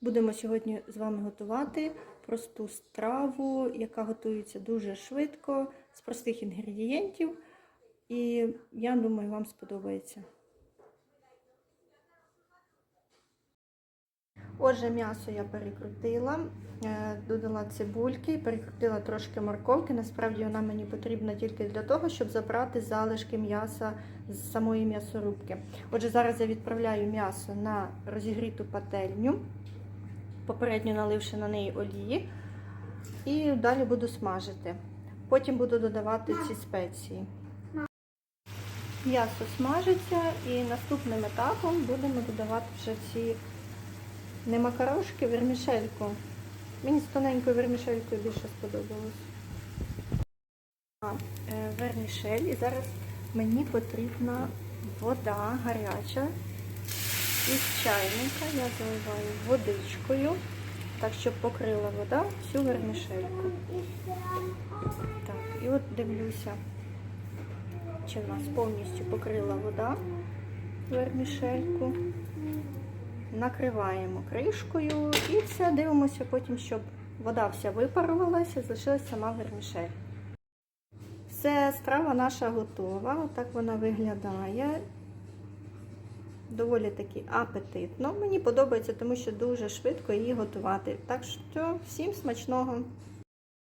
Будемо сьогодні з вами готувати просту страву, яка готується дуже швидко, з простих інгредієнтів. І я думаю, вам сподобається. Отже, м'ясо я перекрутила, е, додала цибульки, перекрутила трошки морковки. Насправді вона мені потрібна тільки для того, щоб забрати залишки м'яса з самої м'ясорубки. Отже, зараз я відправляю м'ясо на розігріту пательню, попередньо наливши на неї олії, і далі буду смажити. Потім буду додавати ці спеції. М'ясо смажиться і наступним етапом будемо додавати вже ці не макарошки, вермішельку. Мені з тоненькою вермішелькою більше сподобалось. Е, вермішель. І зараз мені потрібна вода гаряча із чайника. Я заливаю водичкою, так, щоб покрила вода всю вермішельку. Так, і от дивлюся, чи в нас повністю покрила вода вермішельку накриваємо кришкою і все, дивимося потім, щоб вода вся випарувалася, залишилась сама вермішель. Все, страва наша готова. Отак вона виглядає. Доволі таки апетитно. Мені подобається, тому що дуже швидко її готувати. Так що всім смачного!